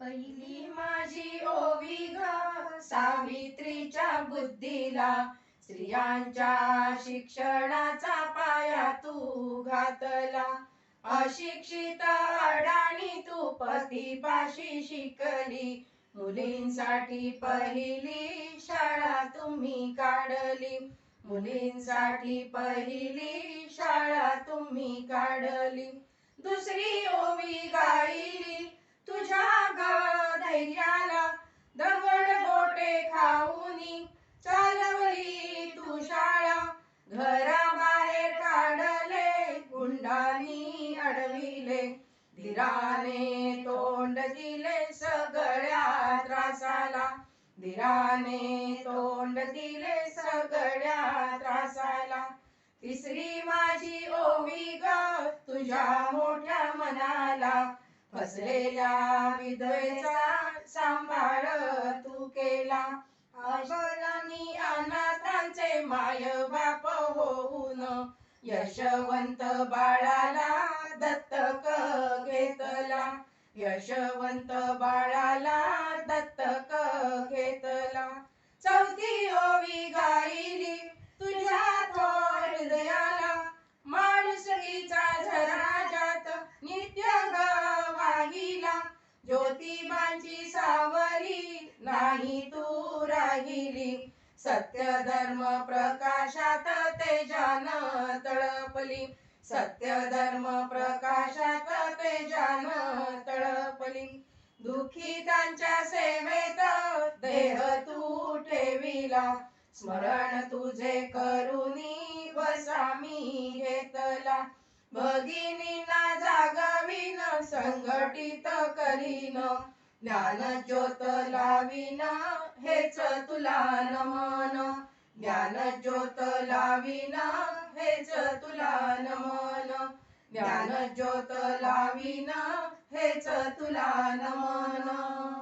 पहिली माझी ओवी ग सावित्रीच्या बुद्धीला. स्त्रियांच्या शिक्षणाचा पाया तू घातला. अशिक्षित अडाणी तू पतीपाशी शिकली. मुलींसाठी पहिली शाळा तुम्ही काढली. मुलींसाठी पहिली शाळा तुम्ही काढली. दुसरी ओवी गायली तुझ्या ग धैर्याला दगड बोटे खाऊनी चालवली तू शाळा. घराबाहेर काढले गुंडानी अडविले. धीराने तोंड दिले सगळ्या त्रासाला. धीराने तोंड दिले सगळ्या त्रासाला. तिसरी माझी ओवी ग तुझ्या असलेल्या विधवेचा सांभाळ तू केला. अबलानी अनाथांचे माय बाप होऊन यशवंत बाळाला दत्तक घेतला. यशवंत बाळाला दत्तक घेतला. ज्योतिबांची सावली नाही तू राहिली. सत्य धर्म प्रकाशात तेजान तळपली. सत्य धर्म प्रकाशात तेजान तळपली. दुःखितांच्या सेवेत देह तू ठेविला. स्मरण तुझे करुणी बसामी घेतला. भगिनींना संघटित करीन. ज्ञान ज्योत लाविना हेच तुला नमन. ज्ञान ज्योत लाविना हेच तुला नमन. ज्ञान ज्योत लाविना हेच तुला नमन.